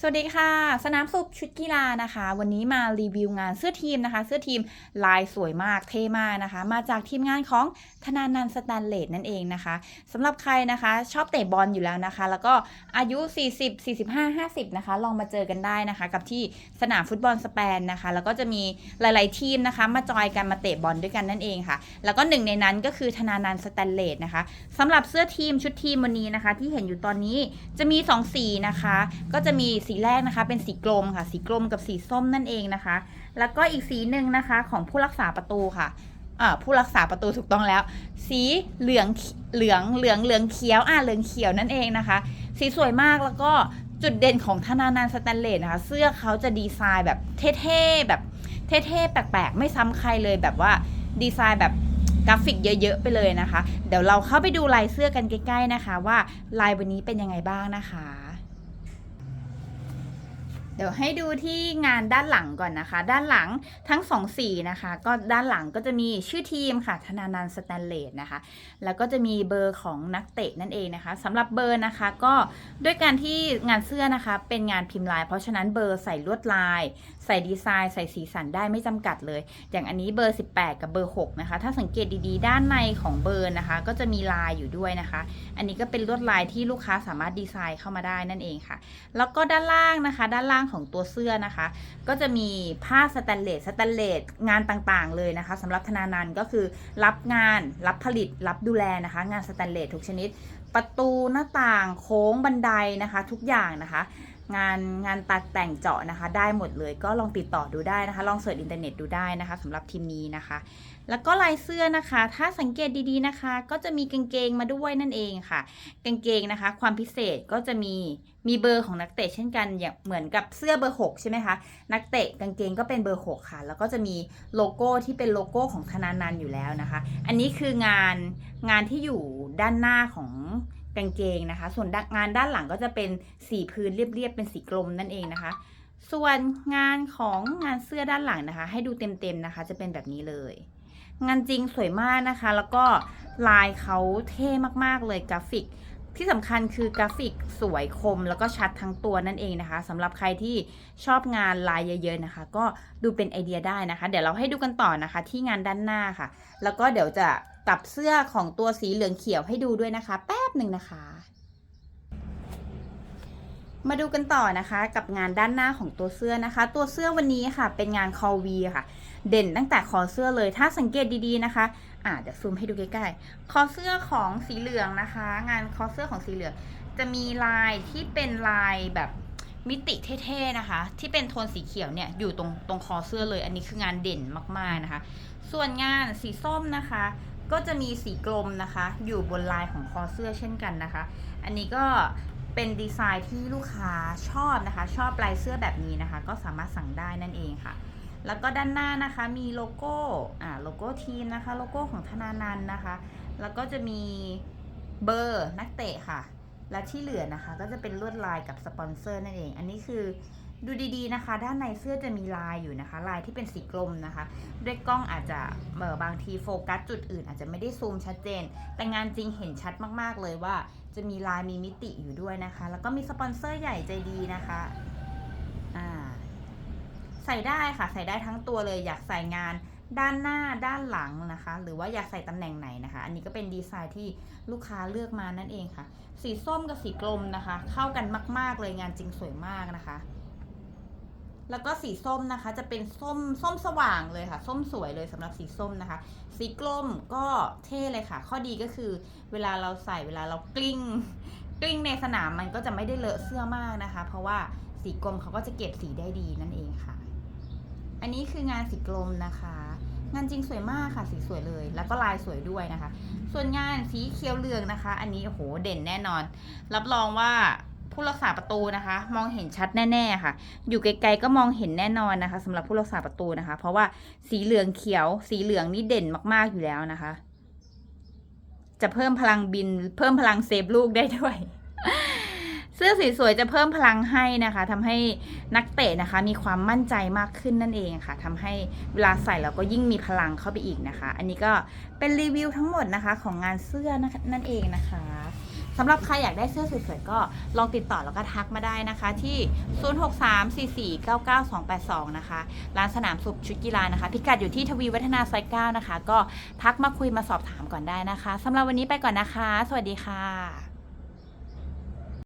สวัสดีค่ะ สนามสุบชุดกีฬานะคะ วันนี้มารีวิวงานเสื้อทีมนะคะ เสื้อทีมลายสวยมากเท่มากนะคะ มาจากทีมงานของธนานันสแตนเลสนั่นเองนะคะสำหรับใครนะคะชอบเตะบอลอยู่แล้วนะคะ แล้วก็อายุ 40 45 50 นะคะ ลองมาเจอกันได้นะคะ กับที่สนามฟุตบอลสเปนนะคะ แล้วก็จะมีหลาย ๆ ทีมนะคะ มาจอยกันมาเตะบอลด้วยกันนั่นเองค่ะ แล้วก็หนึ่งในนั้นก็คือธนานันสแตนเลสนะคะสำหรับเสื้อทีมชุดทีมวันนี้นะคะ ที่เห็นอยู่ตอนนี้จะมี 2 สีนะคะ ก็จะมีสีแรกนะคะ เป็นสีกลมค่ะ สีกลมกับสีส้มนั่นเองนะคะ แล้วก็อีกสีหนึ่งนะคะของผู้รักษาประตูค่ะผู้รักษาประตูถูกต้องแล้ว สีเหลืองเหลืองเหลืองเหลืองเขียวอ่าเหลืองเขียวนั่นเองนะคะ สีสวยมากแล้วก็จุดเด่นของธนานันสแตนเลสนะคะ เสื้อเขาจะดีไซน์แบบเท่ๆแบบเท่ๆแปลกๆ ไม่ซ้ำใครเลยแบบว่าดีไซน์แบบกราฟิกเยอะๆไปเลยนะคะ เดี๋ยวเราเข้าไปดูลายเสื้อกันใกล้ๆนะคะ ว่าลายวันนี้เป็นยังไงบ้างนะคะ เดี๋ยวให้ดูที่งานด้านหลังก่อนนะคะ ด้านหลังทั้งสองสีนะคะ ก็ด้านหลังก็จะมีชื่อทีมค่ะ ธนานันสแตนเลสนะคะ แล้วก็จะมีเบอร์ของนักเตะนั่นเองนะคะสำหรับเบอร์นะคะก็ด้วยการที่งานเสื้อนะคะ เป็นงานพิมพ์ลาย เพราะฉะนั้นเบอร์ใส่ลวดลาย ใส่ดีไซน์ ใส่สีสันได้ไม่จำกัดเลย อย่างอันนี้เบอร์ 18 กับเบอร์ 6 นะคะ ถ้าสังเกตดีๆ ด้านในของเบอร์นะคะ ก็จะมีลายอยู่ด้วยนะคะ อันนี้ก็เป็นลวดลายที่ลูกค้าสามารถดีไซน์เข้ามาได้นั่นเองค่ะ แล้วก็ด้านล่างนะคะ ด้านล่างของตัวเสื้อนะคะ ก็จะมีผ้าสแตนเลสสแตนเลสงานต่างๆเลยนะคะสำหรับธนานันท์ก็คือรับงานรับผลิตรับดูแลนะคะ งานสแตนเลสทุกชนิด ประตูหน้าต่างโค้งบันไดนะคะ ทุกอย่างนะคะ งานงานตัดแต่งเจาะนะคะ ได้หมดเลยก็ลองติดต่อดูได้นะคะ ลองเสิร์ชอินเทอร์เน็ตดูได้นะคะสำหรับทีมนี้นะคะ แล้วก็ลายเสื้อนะคะ ถ้าสังเกตดีๆนะคะ ก็จะมีกางเกงมาด้วยนั่นเองค่ะ กางเกงนะคะ ความพิเศษก็จะมีมีเบอร์ของนักเตะเช่นกันอย่างเหมือนกับเสื้อเบอร์ 6 ใช่ไหมคะ นักเตะกางเกงก็เป็นเบอร์ 6 ค่ะ แล้วก็จะมีโลโก้ที่เป็นโลโก้ของธนานันอยู่แล้วนะคะ อันนี้คืองานงานที่อยู่ด้านหน้าของ กางเกงนะคะ ส่วนงานด้านหลังก็จะเป็นสีพื้นเรียบๆเป็นสีกลมนั่นเองนะคะ ส่วนงานของงานเสื้อด้านหลังนะคะ ให้ดูเต็มๆนะคะ จะเป็นแบบนี้เลย งานจริงสวยมากนะคะ แล้วก็ลายเขาเท่มากๆเลยกราฟิกที่สำคัญคือกราฟิกสวยคมแล้วก็ชัดทั้งตัวนั่นเองนะคะสำหรับใครที่ชอบงานลายเยอะๆนะคะ ก็ดูเป็นไอเดียได้นะคะ เดี๋ยวเราให้ดูกันต่อนะคะ ที่งานด้านหน้าค่ะ แล้วก็เดี๋ยวจะตับเสื้อของตัวสีเหลืองเขียวให้ดูด้วยนะคะแป๊ หนึ่งนะคะ มาดูกันต่อนะคะกับงานด้านหน้าของตัวเสื้อนะคะ ตัวเสื้อวันนี้ค่ะ เป็นงานคอวีค่ะ เด่นตั้งแต่คอเสื้อเลยถ้าสังเกตดีๆนะคะอ่าเดี๋ยวซูมให้ดูใกล้ๆ คอเสื้อของสีเหลืองนะคะ งานคอเสื้อของสีเหลือง จะมีลายที่เป็นลายแบบมิติเท่ๆนะคะ ที่เป็นโทนสีเขียวเนี่ยอยู่ตรงตรงคอเสื้อเลย อันนี้คืองานเด่นมากๆนะคะ ส่วนงานสีส้มนะคะ ก็จะมีสีกลมนะคะ อยู่บนลายของคอเสื้อเช่นกันนะคะ อันนี้ก็เป็นดีไซน์ที่ลูกค้าชอบนะคะ ชอบลายเสื้อแบบนี้นะคะ ก็สามารถสั่งได้นั่นเองค่ะ แล้วก็ด้านหน้านะคะมีโลโก้อ่าโลโก้ทีมนะคะ โลโก้ของธนานันนะคะ แล้วก็จะมีเบอร์นักเตะค่ะ และที่เหลือนะคะ ก็จะเป็นลวดลายกับสปอนเซอร์นั่นเอง อันนี้คือ ดูดีๆนะคะ ด้านในเสื้อจะมีลายอยู่นะคะ ลายที่เป็นสีกลมนะคะ ด้วยกล้องอาจจะเออบางทีโฟกัสจุดอื่น อาจจะไม่ได้ซูมชัดเจน แต่งานจริงเห็นชัดมากๆเลยว่า จะมีลายมีมิติอยู่ด้วยนะคะ แล้วก็มีสปอนเซอร์ใหญ่ใจดีนะคะใส่ได้ค่ะ ใส่ได้ทั้งตัวเลยอยากใส่งานด้านหน้าด้านหลังนะคะ หรือว่าอยากใส่ตำแหน่งไหนนะคะ อันนี้ก็เป็นดีไซน์ที่ลูกค้าเลือกมานั่นเองค่ะ สีส้มกับสีกลมนะคะ เข้ากันมาก ๆ เลยงานจริงสวยมากนะคะ แล้วก็สีส้มนะคะจะเป็นส้มส้มสว่างเลยค่ะ ส้มสวยเลยสำหรับสีส้มนะคะ สีกลมก็เท่เลยค่ะ ข้อดีก็คือเวลาเราใส่เวลาเรากลิ้งกลิ้งในสนามมันก็จะไม่ได้เลอะเสื้อมากนะคะ เพราะว่าสีกลมเขาก็จะเก็บสีได้ดีนั่นเองค่ะ อันนี้คืองานสีกลมนะคะ งานจริงสวยมากค่ะ สีสวยเลย แล้วก็ลายสวยด้วยนะคะ ส่วนงานสีเขียวเหลืองนะคะ อันนี้โอ้โหเด่นแน่นอน รับรองว่า ผู้รักษาประตูนะคะ มองเห็นชัดแน่ๆค่ะ อยู่ไกลๆก็มองเห็นแน่นอนนะคะสำหรับผู้รักษาประตูนะคะ เพราะว่าสีเหลืองเขียว สีเหลืองนี่เด่นมากๆอยู่แล้วนะคะ จะเพิ่มพลังบิน เพิ่มพลังเซฟลูกได้ด้วย เสื้อสวยๆจะเพิ่มพลังให้นะคะทำให้นักเตะนะคะ มีความมั่นใจมากขึ้นนั่นเองค่ะทำให้เวลาใส่แล้วก็ยิ่งมีพลังเข้าไปอีกนะคะ อันนี้ก็เป็นรีวิวทั้งหมดนะคะ ของงานเสื้อนนั่นเองนะคะ สำหรับใครอยากได้เสื้อสวยๆก็ลองติดต่อแล้วก็ทักมาได้นะคะที่ 0634499282 นะคะ ร้านสนามสุขชุดกีฬานะคะ พิกัดอยู่ที่ทวีวัฒนาซอย9นะคะ ก็ทักมาคุยมาสอบถามก่อนได้นะคะสำหรับวันนี้ไปก่อนนะคะ สวัสดีค่ะ